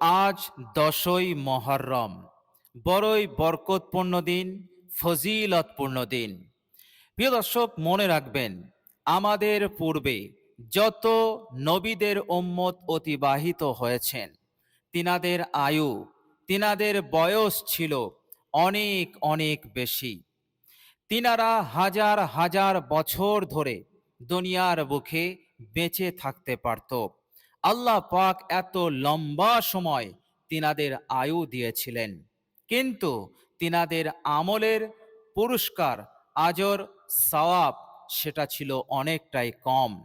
আজ দশই মহরম। বড়ই বরকতপূর্ণ দিন, ফজিলতপূর্ণ দিন। প্রিয় দর্শক, মনে রাখবেন, আমাদের পূর্বে যত নবীদের উম্মত অতিবাহিত হয়েছেন, তিনাদের আয়ু, তিনাদের বয়স ছিল অনেক অনেক বেশি। তিনারা হাজার হাজার বছর ধরে দুনিয়ার বুকে বেঁচে থাকতে পারত। আল্লাহ পাক এত লম্বা সময় তিনাদের আয়ু দিয়েছিলেন। কিন্তু তিনাদের আমলের পুরস্কার, আজর, সওয়াব সেটা ছিল অনেকটাই কম।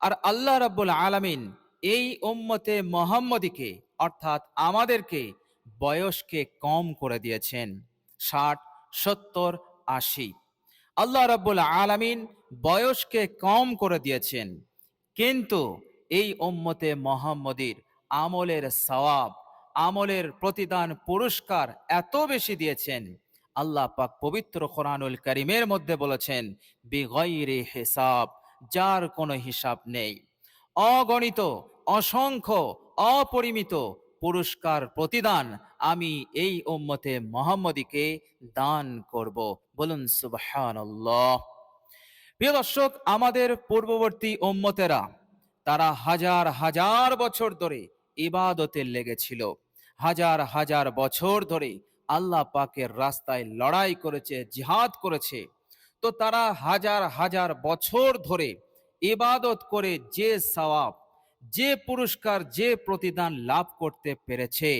আর আল্লাহ রাব্বুল আলামিন এই উম্মতে মোহাম্মদীকে, অর্থাৎ আমাদেরকে বয়সকে কম করে দিয়েছেন, ষাট, সত্তর, আশি। আল্লাহ রাব্বুল আলামিন বয়সকে কম করে দিয়েছেন। কিন্তু এই উম্মতে মোহাম্মদীর আমলের সওয়াব, আমলের প্রতিদান পুরস্কার এত বেশি দিয়েছেন। আল্লাহ পাক পবিত্র কোরআনুল করিমের মধ্যে বলেছেন বিগয়রে হিসাব, যার কোনো হিসাব নেই। অগণিত, অসংখ্য, অপরিমিত পুরস্কার প্রতিদান আমি এই উম্মতে মোহাম্মদীকে দান করব। বলুন, সুবহানাল্লাহ। প্রিয় দর্শক, আমাদের পূর্ববর্তী উম্মতেরা তারা হাজার হাজার বছর ধরে ইবাদতে লেগেছিল। হাজার হাজার বছর ধরে আল্লাহ পাকের রাস্তায় লড়াই করেছে, জিহাদ করেছে। তো তারা হাজার হাজার বছর ধরে ইবাদত করে যে সওয়াব, যে পুরস্কার, যে প্রতিদান লাভ করতে পেরেছে।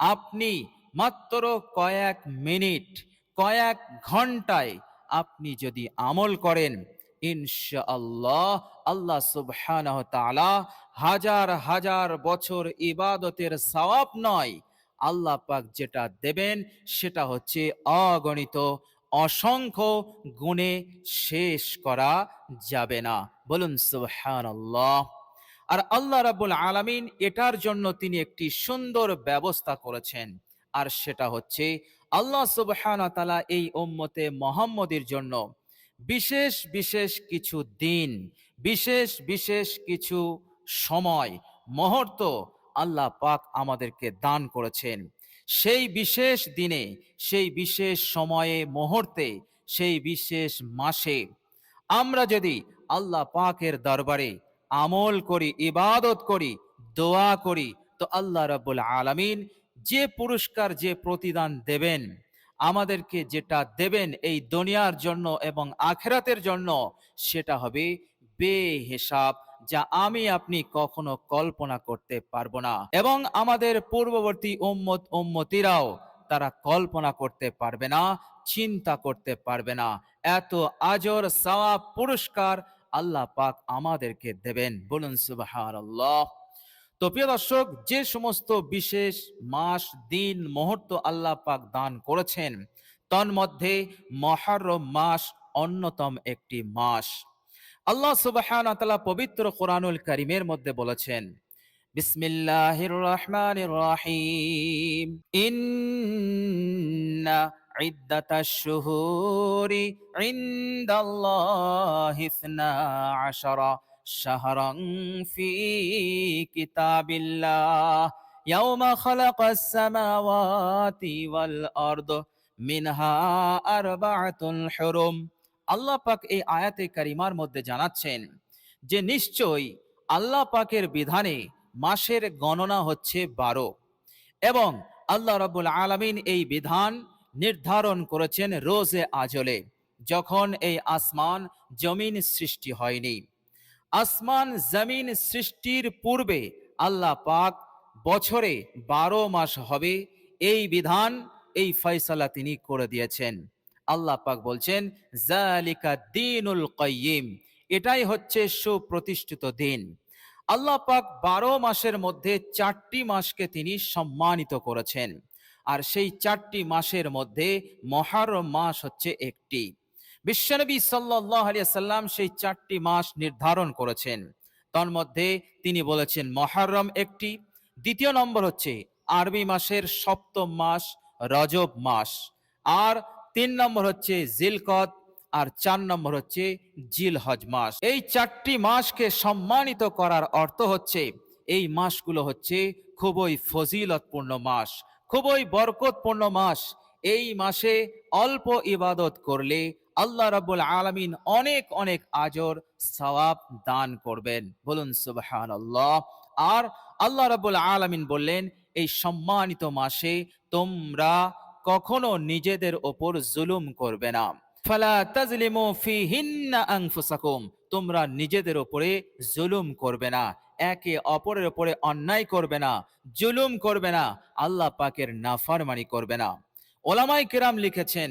আপনি মাত্র কয়েক মিনিট, কয়েক ঘন্টায় আপনি যদি আমল করেন ইনশাআল্লাহ আল্লাহ সুবহানাহু তাআলা হাজার হাজার বছর ইবাদতের সওয়াব নয়। আল্লাহ পাক যেটা দেবেন সেটা হচ্ছে অগণিত, অসংখ্য গুণে শেষ করা যাবে না। বলুন সুবহানাল্লাহ। আর আল্লাহ রাব্বুল আলামিন এটার জন্য তিনি একটি সুন্দর ব্যবস্থা করেছেন। আর সেটা হচ্ছে আল্লাহ সুবহানাহু তাআলা এই উম্মতে মোহাম্মদের জন্য বিশেষ বিশেষ কিছু দিন, বিশেষ বিশেষ কিছু সময়, মুহূর্ত আল্লাহ পাক আমাদেরকে দান করেছেন। সেই বিশেষ দিনে, সেই বিশেষ সময়ে, মুহূর্তে, সেই বিশেষ মাসে আমরা যদি আল্লাহ পাকের দরবারে আমল করি, ইবাদত করি, দোয়া করি, তো আল্লাহ রাব্বুল আলামিন যে পুরস্কার, যে প্রতিদান দেবেন আমাদেরকে যেটা দেবেন এই দুনিয়ার জন্য এবং আখেরাতের জন্য, সেটা হবে বেহিসাব, যা আমি আপনি কখনো কল্পনা করতে পারব না। এবং আমাদের পূর্ববর্তী উম্মত, উম্মতিরাও তারা কল্পনা করতে পারবে না, চিন্তা করতে পারবে না। এত আজর, সওয়াব, পুরস্কার আল্লাহ পাক আমাদেরকে দেবেন। বলুন সুবহানাল্লাহ। তো প্রিয় দর্শক, যে সমস্ত বিশেষ মাস, দিন, মুহূর্ত আল্লাহ পাক দান করেছেন, তন্মধ্যে মহরম মাস অন্যতম একটি মাস। আল্লাহ সুবহানাহু ওয়া তাআলা পবিত্র কোরআনুল কারীমের মধ্যে বলেছেন, বিসমিল্লাহির রহমানির রহিম। ইন্না ইদ্দাতাশ শুহুরি ইনদাল্লাহি ইসনা আশারা। شهرا في كتاب الله يوم خلق السماوات والأرض منها أربعة حرم আল্লাহ পাক এই আয়াতে কারিমার মধ্যে জানাচ্ছেন যে নিশ্চয়ই আল্লাহ পাকের বিধানে মাসের গণনা হচ্ছে বারো এবং আল্লাহ রাবুল আলামিন এই বিধান নির্ধারণ করেছেন রোজে আজলে যখন এই আসমান জমিন সৃষ্টি হয়নি আসমান জমিন সৃষ্টির পূর্বে আল্লাহ পাক বছরে বারো মাস হবে। এই বিধান, এই ফয়সালা তিনি করে দিয়েছেন। আল্লাহ পাক বলছেন জালিকা দিনুল কয়িম এটাই হচ্ছে সুপ্রতিষ্ঠিত দিন। আল্লাহ পাক বারো মাসের মধ্যে চারটি মাসকে তিনি সম্মানিত করেছেন। আর সেই চারটি মাসের মধ্যে মহারম মাস হচ্ছে একটি। বিশ্বনবী সাল্লাহ সাল্লাম সেই চারটি মাস নির্ধারণ করেছেন। তন্মধ্যে তিনি বলেছেন মহারম একটি, দ্বিতীয় নম্বর হচ্ছে আরবি মাসের সপ্তম মাস রজব মাস, আর তিন নম্বর হচ্ছে জিলকদ, আর চার নম্বর হচ্ছে জিল হজ মাস। এই চারটি মাসকে সম্মানিত করার অর্থ হচ্ছে এই মাসগুলো হচ্ছে খুবই ফজিলতপূর্ণ মাস, খুবই বরকতপূর্ণ মাস। এই মাসে অল্প ইবাদত করলে আল্লাহ রাব্বুল আলামিন অনেক অনেক আজর, সওয়াব দান করবেন। বলুন সুবহানাল্লাহ। আর আল্লাহ রাব্বুল আলামিন বললেন, এই সম্মানিত মাসে তোমরা কখনো নিজেদের ওপর জুলুম করবে না। ফালা তোমরা নিজেদের ওপরে জুলুম করবে না। একে অপরের ওপরে অন্যায় করবে না, জুলুম করবে না। আল্লাহ পাকের নাফরমানি করবে না। ওলামাই কেরাম লিখেছেন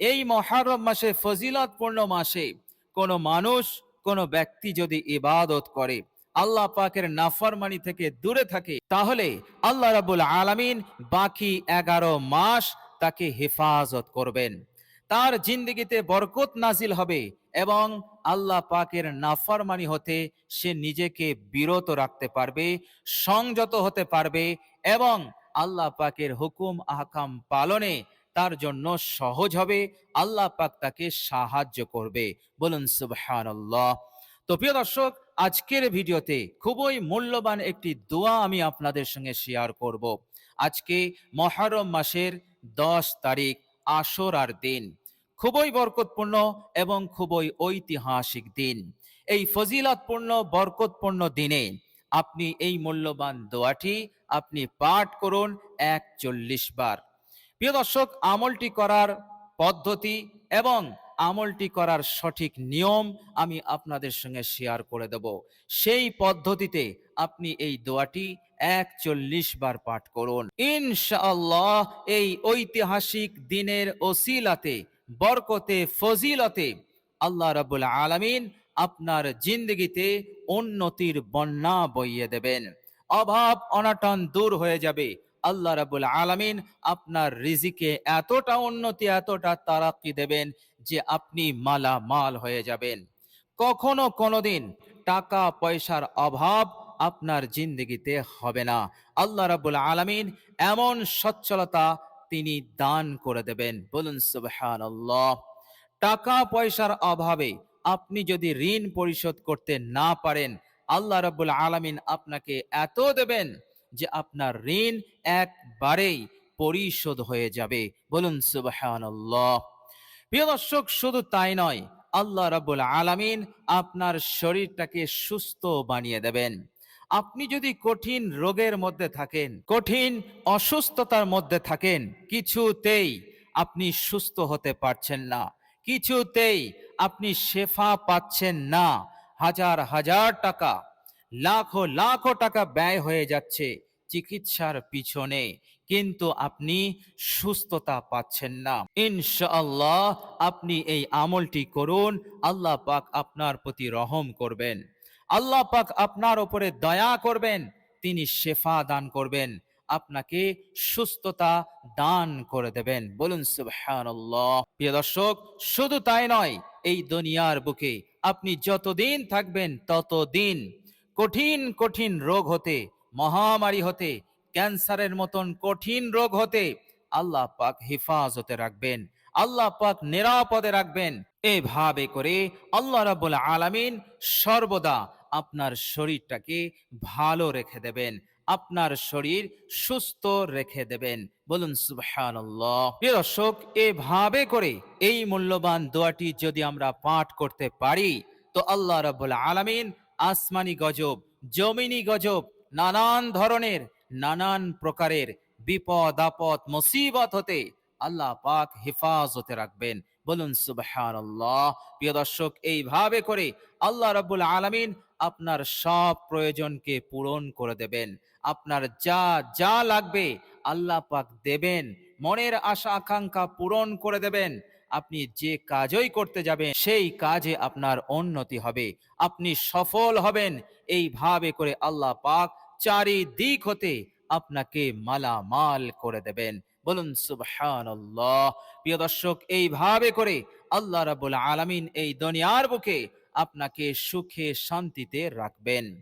এই মহারম মাসে ফজিলতপূর্ণ মাসে কোনো মানুষ, কোনো ব্যক্তি যদি ইবাদত করে, আল্লাহ পাকের নাফরমানি থেকে দূরে থাকে, তাহলে আল্লাহ রাবুল আলামিন বাকি এগারো মাস তাকে হেফাজত করবেন। তার জিন্দগিতে বরকত নাজিল হবে এবং আল্লাহ পাকের নাফরমানি হতে সে নিজেকে বিরত রাখতে পারবে, সংযত হতে পারবে এবং আল্লাহ পাকের হুকুম আহকাম পালনে তার জন্য সহজ হবে। আল্লাহ পাক তাকে সাহায্য করবে। বলুন, সুবহানাল্লাহ। তো প্রিয় দর্শক, আজকের ভিডিওতে খুবই মূল্যবান একটি দোয়া আমি আপনাদের সঙ্গে শেয়ার করব। আজকে মহরম মাসের দশ তারিখ আসরার দিন। খুবই বরকতপূর্ণ এবং খুবই ঐতিহাসিক দিন। এই ফজিলতপূর্ণ, বরকতপূর্ণ দিনে আপনি এই মূল্যবান দোয়াটি আপনি পাঠ করুন একচল্লিশ বার। প্রিয় দর্শক, আমলটি করার পদ্ধতি এবং আমলটি করার সঠিক নিয়ম আমি আপনাদের সঙ্গে শেয়ার করে দেব। সেই পদ্ধতিতে আপনি এই দোয়াটি একচল্লিশ বার পাঠ করুন। ইনশাআল্লাহ এই ঐতিহাসিক দিনের ওসিলাতে, বরকতে, ফজিলতে আল্লাহ রাবুল আলামিন আপনার জিন্দগিতে উন্নতির বন্যা বইয়ে দেবেন। অভাব অনাটন দূর হয়ে যাবে। আল্লাহ রাবুল আলামিন আপনার রিজিকে এতটা উন্নতি, এতটা তারাক্কি দেবেন যে আপনি মালা মাল হয়ে যাবেন। কখনো কোনোদিন টাকা পয়সার অভাব আপনার জিন্দগিতে হবে না। আল্লাহ রাবুল আলামিন এমন সচ্ছলতা তিনি দান করে দেবেন। বলুন, সুবহানাল্লাহ। টাকা পয়সার অভাবে আপনি যদি ঋণ পরিশোধ করতে না পারেন, আল্লাহ রাবুল আলামিন আপনাকে এত দেবেন যে আপনার ঋণ একবারেই পরিশোধ হয়ে যাবে। বলুন, সুবহানাল্লাহ। প্রিয় দর্শক, শুধু তাই নয়, আল্লাহ রাবুল আলামিন আপনার শরীরটাকে সুস্থ বানিয়ে দেবেন। আপনি যদি কঠিন রোগের মধ্যে থাকেন, কঠিন অসুস্থতার মধ্যে থাকেন, কিছুতেই আপনি সুস্থ হতে পারছেন না। কিছুতেই আপনি শেফা পাচ্ছেন না। হাজার হাজার টাকা লাখো লাখো টাকা ব্যয় হয়ে যাচ্ছে চিকিৎসার পিছনে। কিন্তু আপনি সুস্থতা পাচ্ছেন না। ইনশাআল্লাহ আপনি এই আমলটি করুন, আল্লাহ পাক আপনার প্রতি রহম করবেন। আল্লাহ পাক আপনার উপরে দয়া করবেন, তিনি শেফা দান করবেন, আপনাকে সুস্থতা দান করে দেবেন। বলুন, সুবহানাল্লাহ। প্রিয় দর্শক, শুধু তাই নয়, এই দুনিয়ার বুকে আপনি যতদিন থাকবেন ততদিন কঠিন কঠিন রোগ হতে, মহামারী হতে, ক্যান্সারের মতন কঠিন রোগ হতে আল্লাহ পাক হেফাজতে রাখবেন, আল্লাহ পাক নিরাপদে রাখবেন। এভাবে করে আল্লাহ রাবুল আলামিন সর্বদা আপনার শরীরটাকে ভালো রেখে দেবেন, আপনার শরীর সুস্থ রেখে দেবেন। বলুন, সুবহানাল্লাহ। দর্শক, এভাবে করে এই মূল্যবান দোয়াটি যদি আমরা পাঠ করতে পারি, তো আল্লাহ রাবুল আলামিন আসমানি গজব, জমিনি গজব, নানান ধরনের, নানান প্রকারের বিপদ, আপদ, মুসিবত হতে আল্লাহ পাক হেফাজতে রাখবেন। বলুন, সুবহানাল্লাহ। প্রিয় দর্শক, এইভাবে করে আল্লাহ রাব্বুল আলামিন আপনার সব প্রয়োজনকে পূরণ করে দেবেন। আপনার যা যা লাগবে আল্লাহ পাক দেবেন। মনের আশা, আকাঙ্ক্ষা পূরণ করে দেবেন। আপনি যে কাজই করতে যাবেন, সেই কাজে আপনার উন্নতি হবে। আপনি সফল হবেন। এইভাবে করে আল্লাহ পাক চারিদিক হতে আপনাকে মালামাল করে দেবেন। বলুন, সুবহানাল্লাহ। প্রিয় দর্শক এইভাবে করে আল্লাহ রাবুল আলামিন এই দুনিয়ার বুকে আপনাকে সুখে শান্তিতে রাখবেন।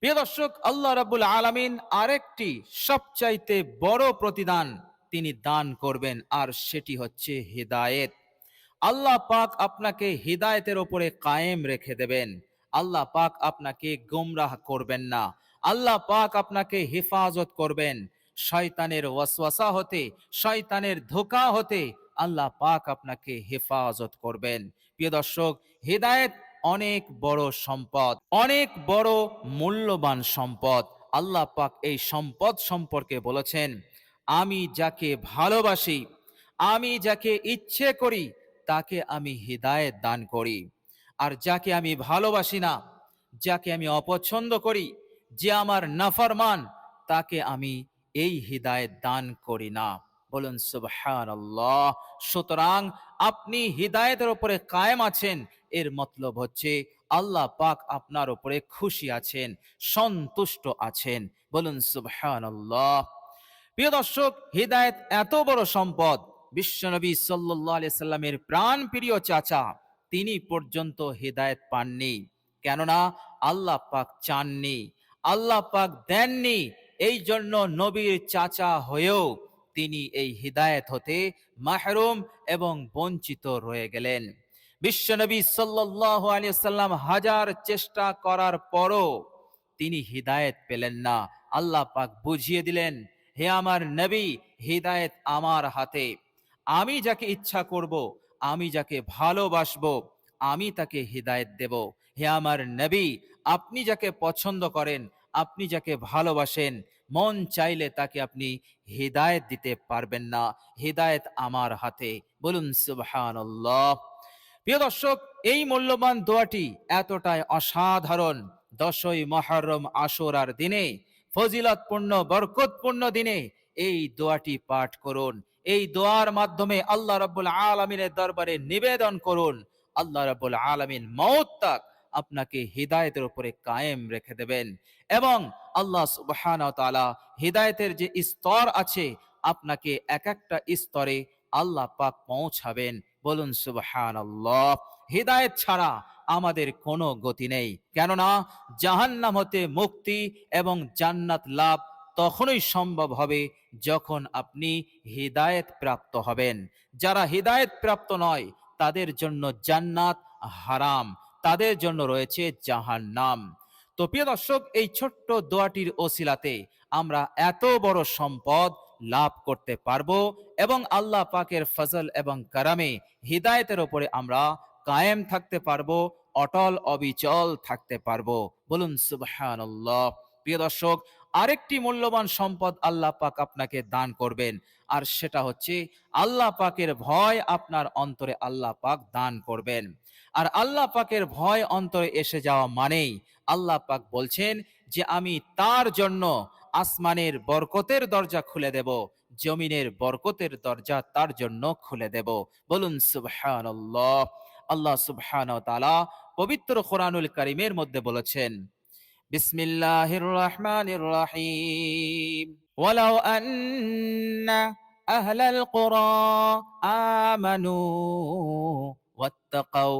প্রিয় দর্শক, আল্লাহ রাবুল আলামিন আরেকটি সবচাইতে বড় প্রতিদান তিনি দান করবেন, আর সেটি হচ্ছে হিদায়েত। আল্লাহ পাক আপনাকে হিদায়েতের ওপরে কায়েম রেখে দেবেন। আল্লাহ পাক আপনাকে গোমরাহ করবেন না। আল্লাহ পাক আপনাকে হেফাজত করবেন। শয়তানের ওয়াসওয়াসা হতে, শয়তানের ধোকা হতে আল্লাহ পাক আপনাকে হেফাজত করবেন। প্রিয় দর্শক, হেদায়েত অনেক বড় সম্পদ, অনেক বড় মূল্যবান সম্পদ। আল্লাহ পাক এই সম্পদ সম্পর্কে বলেছেন আমি যাকে ভালোবাসি, আমি যাকে ইচ্ছে করি, তাকে আমি হৃদায়ত দান করি। আর যাকে আমি ভালোবাসি না, যাকে আমি অপছন্দ করি, যে আমার নাফরমান, তাকে আমি এই হৃদায়ত দান করি না। বলুন সুবহান আল্লাহ সুতরাং আপনি হৃদায়তের উপরে কায়েম আছেন, এর মতলব হচ্ছে আল্লাহ পাক আপনার উপরে খুশি আছেন, সন্তুষ্ট আছেন। বলুন সুবহান আল্লাহ প্রিয় দর্শক, হৃদায়ত এত বড় সম্পদ বিশ্বনবী সাল্লাহ সাল্লামের প্রাণ প্রিয় চাচা, তিনি পর্যন্ত হৃদায়ত পাননি। কেননা আল্লাহ পাক চাননি, আল্লাহ পাক দেননি। এই জন্য নবীর চাচা হয়েও তিনি এই হৃদায়ত হতে মাহরুম এবং বঞ্চিত রয়ে গেলেন। বিশ্বনবী সাল্লাহ সাল্লাম হাজার চেষ্টা করার পরও তিনি হৃদায়ত পেলেন না। আল্লাহ পাক বুঝিয়ে দিলেন হে আমার নবী, হৃদায়ত আমার হাতে। আমি যাকে ইচ্ছা করব, আমি যাকে ভালোবাসবো, আমি তাকে হৃদায়ত দেব। হে আমার নবী, আপনি যাকে পছন্দ করেন, আপনি যাকে ভালোবাসেন, মন চাইলে তাকে আপনি হৃদায়ত দিতে পারবেন না। হৃদায়ত আমার হাতে। বলুন, সুবহানাল্লাহ। প্রিয় দর্শক, এই মূল্যবান দোয়াটি এতটাই অসাধারণ। দশই মহরম আশুরার দিনে ফজিলতপূর্ণ, বরকতপূর্ণ দিনে এই দোয়াটি পাঠ করুন। এই দোয়ার মাধ্যমে আল্লাহ রাব্বুল আলামিনের দরবারে নিবেদন করুন। আল্লাহ রাব্বুল আলামিন মওত তাক আপনাকে হৃদায়তের উপরে কায়েম রেখে দেবেন এবং আল্লাহ সুবহানাহু ওয়া তাআলা হৃদায়তের যে স্তর আছে, আপনাকে এক একটা স্তরে আল্লাহ পাক পৌঁছাবেন। বলুন সুবহানাল্লাহ। হৃদায়ত ছাড়া আমাদের কোনো গতি নেই। কেননা জাহান্নাম হতে মুক্তি এবং জান্নাত লাভ তখনই সম্ভব হবে যখন আপনি হৃদায়ত প্রাপ্ত হবেন। যারা হৃদায়ত প্রাপ্ত নয়, তাদের জন্য জান্নাত হারাম, তাদের জন্য রয়েছে জাহান্নাম। তো প্রিয় দর্শক, এই ছোট্ট দোয়াটির ওসিলাতে আমরা এত বড় সম্পদ লাভ করতে পারব এবং আল্লাহ পাকের ফজল এবং কারামে হৃদায়তের ওপরে আমরা কায়েম থাকতে পারব অটল অবিচল থাকতে পারব। বলুন, সুবহানাল্লাহ। প্রিয় দর্শক, আরেকটি মূল্যবান সম্পদ আল্লাহ পাক আপনাকে দান করবেন, আর সেটা হচ্ছে আল্লাহ পাকের ভয় আপনার অন্তরে আল্লাহ পাক দান করবেন। আর আল্লাহ পাকের ভয় অন্তরে এসে যাওয়া মানেই আল্লাহ পাক বলছেন যে, আমি তার জন্য আসমানের বরকতের দরজা খুলে দেব, জমিনের বরকতের দরজা তার জন্য খুলে দেব। বলুন, সুবহানাল্লাহ। আল্লাহ সুবহানাহু তাআলা পবিত্র কোরআনুল কারীমের মধ্যে বলেছেন, বিসমিল্লাহির রহমানির রহিম। ওয়ালাউ আন্না আহলাল কুরা আমানু ওয়াত্তাকাউ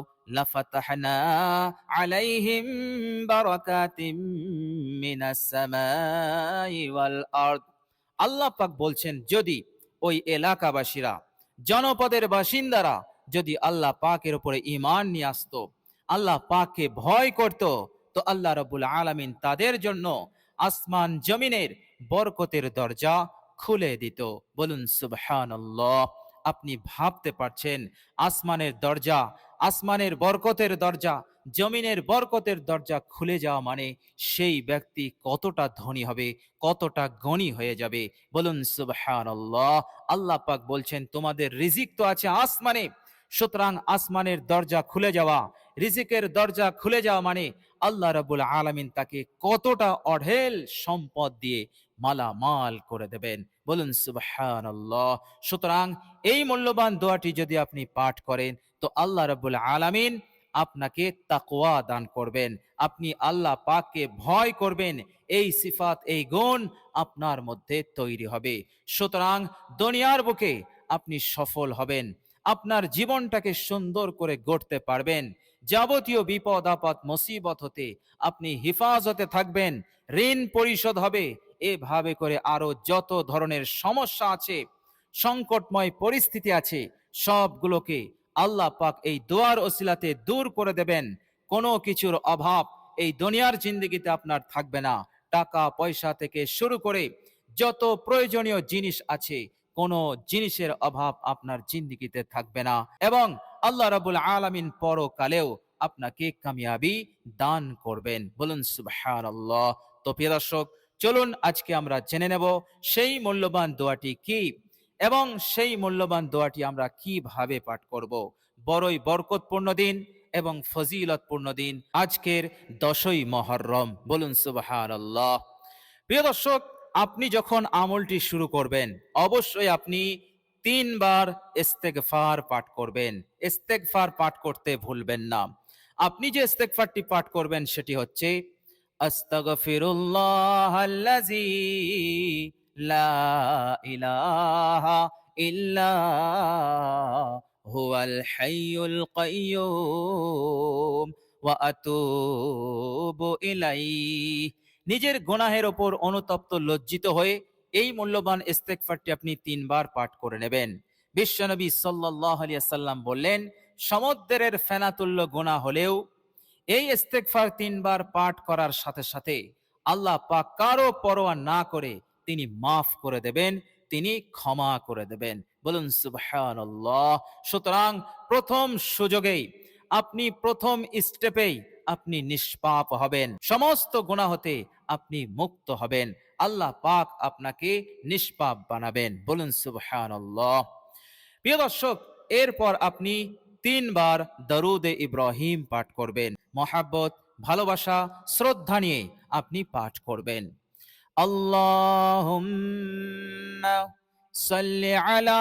আলাইহিম বারাকাতিম মিনাস সামাই ওয়াল আরদ। আল্লাহ পাক বলছেন, যদি ওই এলাকাবাসীরা, জনপদের বাসিন্দারা যদি আল্লাহ পাকের উপরে ঈমান নিয়ে আসতো আল্লাহ পাককে ভয় করত, তো আল্লাহ রবুল আলামিন তাদের জন্য আসমান জমিনের বরকতের দরজা খুলে দিত। বলুন, সুবহানাল্লাহ, আপনি ভাবতে পারছেন, আসমানের দরজা, আসমানের বরকতের দরজা, জমিনের বরকতের দরজা খুলে যাওয়া মানে সেই ব্যক্তি কতটা ধনী হবে, কতটা গণী হয়ে যাবে। বলুন, সুবহানাল্লাহ, আল্লাহ পাক বলছেন, তোমাদের রিজিক তো আছে আসমানে, সুতরাং আসমানের দরজা খুলে যাওয়া রিজিকের দরজা খুলে যাওয়া মানে আল্লাহ রাবুল আলামিন তাকে কতটা অঢেল সম্পদ দিয়ে মালামাল করে দেবেন। বলুন, সুবহানাল্লাহ। সুতরাং এই মূল্যবান দোয়াটি যদি আপনি পাঠ করেন, তো আল্লাহ রাবুল আলামিন আপনাকে তাকওয়া দান করবেন। আপনি আল্লাহ পাককে ভয় করবেন, এই সিফাত, এই গুণ আপনার মধ্যে তৈরি হবে। সুতরাং দুনিয়ার বুকে আপনি সফল হবেন, আপনার জীবনটাকে সুন্দর করে গড়তে পারবেন। যাবতীয় বিপদ, আপদ, মুসিবত হতে আপনি হিফাজতে থাকবেন। ঋণ পরিশোধ হবে। এভাবে করে আরও যত ধরনের সমস্যা আছে, সংকটময় পরিস্থিতি আছে, সবগুলোকে আল্লাহ পাক এই দোয়ার ওসিলাতে দূর করে দেবেন। কোনো কিছুর অভাব এই দুনিয়ার জিন্দগিতে আপনার থাকবে না। টাকা, পয়সা থেকে শুরু করে যত প্রয়োজনীয় জিনিস আছে, কোনো জিনিসের অভাব আপনার জিন্দিগিতে থাকবে না। এবং আল্লাহ রাবুল আলামিন পরকালেও আপনাকে কামিয়াবি দান করবেন। বলুন, সুবহানাল্লাহ। তো প্রিয় দর্শক, চলুন আজকে আমরা জেনে নেব সেই মূল্যবান দোয়াটি কি এবং সেই মূল্যবান দোয়াটি আমরা কীভাবে পাঠ করব। বড়ই বরকতপূর্ণ দিন এবং ফজিলতপূর্ণ দিন আজকের দশই মহরম। বলুন, সুবহানাল্লাহ। প্রিয় দর্শক, আপনি যখন আমলটি শুরু করবেন, অবশ্যই আপনি তিনবার ইস্তেগফার পাঠ করবেন। ইস্তেগফার পাঠ করতে ভুলবেন না। আপনি যে ইস্তেগফারটি পাঠ করবেন সেটি হচ্ছে, আস্তাগফিরুল্লাহ আল্লাযী লা ইলাহা ইল্লা হুয়াল হাইয়ুল কাইয়্যুম ওয়া আতুবু ইলাইহি। নিজের গুনাহের ওপর অনুতপ্ত লজ্জিত হয়ে এই মূল্যবান ইস্তেগফারটি আপনি তিনবার পাঠ করে নেবেন। বিশ্বনবী সাল্লাম বললেন, সমুদ্রের ফেনাতুল্য গুনাহ হলেও এই ইস্তেগফার তিনবার পাঠ করার সাথে সাথে আল্লাহ পাক কারও পরোয়া না করে তিনি মাফ করে দেবেন, তিনি ক্ষমা করে দেবেন। বলুন, সুবহানাল্লাহ। সুতরাং প্রথম সুযোগেই, আপনি প্রথম স্টেপেই আপনি নিষ্পাপ হবেন। সমস্ত গুনাহ হতে আপনি মুক্ত হবেন। আল্লাহ পাক আপনাকে নিষ্পাপ বানাবেন। বলুন, সুবহানাল্লাহ। প্রিয় দর্শক, এরপর আপনি তিনবার দরুদে ইব্রাহিম পাঠ করবেন। মহাব্বত, ভালোবাসা, শ্রদ্ধা নিয়ে আপনি পাঠ করবেন। সাল্লি আলা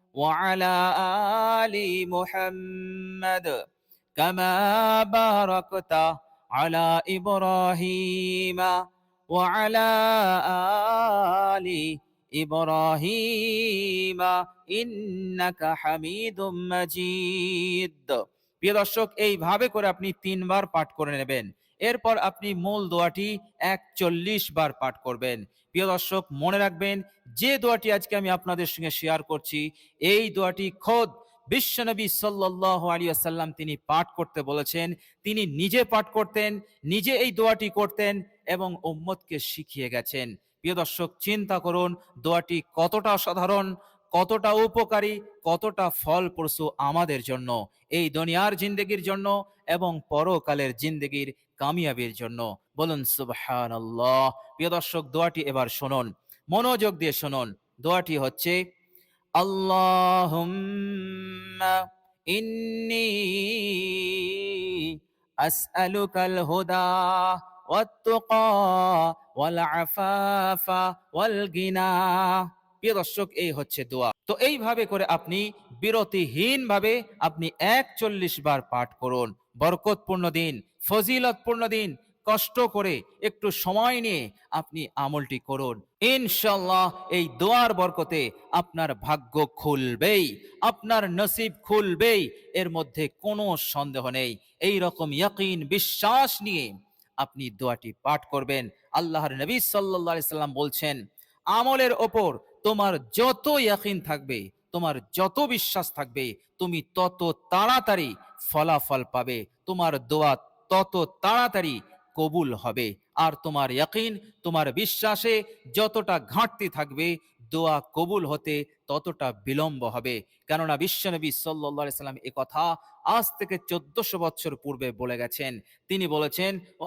وعلى آل محمد كما باركت على إبراهيم وعلى آل ইব্রাহিম ইন্নাকা হামিদুম মাজিদ প্রিয় দর্শক এইভাবে করে আপনি তিনবার পাঠ করে নেবেন এরপর আপনি মূল দোয়াটি একচল্লিশ বার পাঠ করবেন। প্রিয় দর্শক, মনে রাখবেন, যে দোয়াটি আজকে আমি আপনাদের সঙ্গে শেয়ার করছি, এই দোয়াটি খোদ বিশ্বনবী সাল্লাল্লাহু আলাইহি আসাল্লাম তিনি পাঠ করতে বলেছেন। তিনি নিজে পাঠ করতেন, নিজে এই দোয়াটি করতেন এবং উম্মতকে শিখিয়ে গেছেন। প্রিয় দর্শক, চিন্তা করুন, দোয়াটি কতটা সাধারণ কতটা উপকারী, কতটা ফলপ্রসূ আমাদের জন্য, এই দুনিয়ার জিন্দগির জন্য এবং পরকালের জিন্দগির কামিয়াবির জন্য। বলুন, সুবহানাল্লাহ। প্রিয় দর্শক, দোয়াটি এবার শুনুন। মনোযোগ দিয়ে শুনুন। দোয়াটি হচ্ছে, আল্লাহুম্মা ইন্নী আসআলুকাল হুদা ওয়াত্তুকা ওয়াল আফাফা ওয়াল গিনা প্রিয় দর্শক, এই হচ্ছে দোয়া। তো এইভাবে করে আপনি বিরতিহীন ভাবে আপনি একচল্লিশ বার পাঠ করুন। বরকতপূর্ণ দিন। ফজিলতপূর্ণ দিন, কষ্ট করে একটু সময় নিয়ে আপনি আমলটি করুন। ইনশাল্লাহ এই দোয়ার বরকতে আপনার ভাগ্য খুলবেই, আপনার নসিব খুলবেই, এর মধ্যে কোনো সন্দেহ নেই। এই রকম ইয়াকিন বিশ্বাস নিয়ে আপনি দোয়াটি পাঠ করবেন। আল্লাহর নবী আলাইহি সাল্লাম বলছেন, আমলের ওপর তোমার যত ইয়াকিন থাকবে, তোমার যত বিশ্বাস থাকবে, তুমি তত তাড়াতাড়ি ফলাফল পাবে। তোমার দোয়া তত তাড়াতাড়ি কবুল হবে। আর তোমার ইয়াকিন, তোমার বিশ্বাসে যতটা ঘাটতি থাকবে, দোয়া কবুল হতে ততটা বিলম্ব হবে। কেননা বিশ্বনবী আলাইহি সাল্লাম এ কথা আজ থেকে চোদ্দশো বছর পূর্বে বলে গেছেন। তিনি বলেছেন ও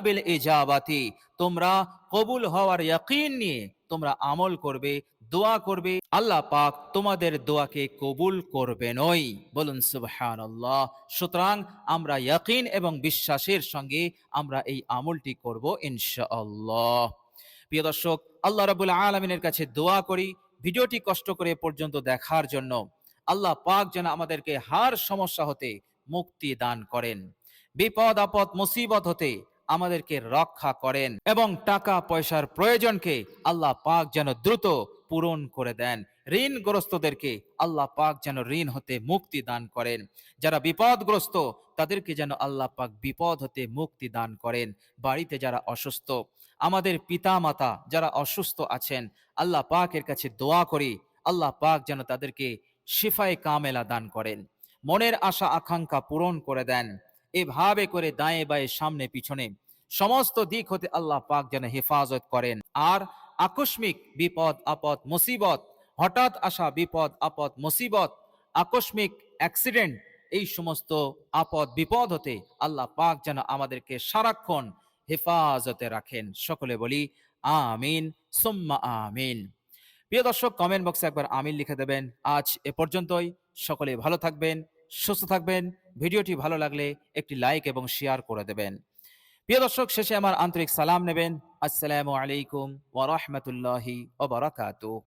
বিল ইজাবাতি। তোমরা কবুল হওয়ার ইয়াকিন নিয়ে তোমরা আমল করবে, দোয়া করবে, আল্লাহ পাক তোমাদের দোয়াকে কবুল করবেনই বলুন সুবহানাল্লাহ। সুতরাং আমরা ইয়াকিন এবং বিশ্বাসের সঙ্গে আমরা এই আমলটি করব ইনশাআল্লাহ। প্রিয় দর্শক, আল্লাহ রাবুল আলমিনের কাছে দোয়া করি, ভিডিওটি কষ্ট করে পর্যন্ত দেখার জন্য আল্লাহ পাক যেন আমাদেরকে হার সমস্যা হতে মুক্তি দান করেন। বিপদ আপদ, মুসিবত হতে আমাদেরকে রক্ষা করেন এবং টাকা পয়সার প্রয়োজনকে আল্লাহ পাক যেন দ্রুত পূরণ করে দেন। ঋণগ্রস্তদেরকে আল্লাহ পাক যেন ঋণ হতে মুক্তি দান করেন। যারা বিপদগ্রস্ত, তাদেরকে যেন আল্লাহ পাক বিপদ হতে মুক্তি দান করেন। বাড়িতে যারা অসুস্থ, আমাদের পিতা মাতা যারা অসুস্থ আছেন, আল্লাহ পাকের কাছে দোয়া করি, আল্লাহ পাক যেন তাদেরকে শিফায় কামেলা দান করেন। মনের আশা আকাঙ্ক্ষা পূরণ করে দেন। এভাবে করে দায়ে বায়ে সামনে পিছনে। সমস্ত দিক হতে আল্লাহ পাক যেন হেফাজত করেন। আর আকস্মিক বিপদ, আপদ, মুসিবত, হঠাৎ আসা বিপদ, আপদ, মুসিবত, আকস্মিক অ্যাক্সিডেন্ট, এই সমস্ত আপদ, বিপদ হতে আল্লাহ পাক যেন আমাদেরকে সারাক্ষণ হেফাজতে রাখেন। সকলে বলি, আমিন, সুম্মা আমিন। প্রিয় দর্শক কমেন্ট বক্সে একবার আমিন লিখে দেবেন। আজ এ পর্যন্তই। সকলে ভালো থাকবেন। সুস্থ থাকবেন। ভিডিওটি ভালো লাগলে একটি লাইক এবং শেয়ার করে দেবেন। প্রিয় দর্শক, শেষে আমার আন্তরিক সালাম নেবেন। আসসালামু আলাইকুম ওয়া বারাকাতুহু।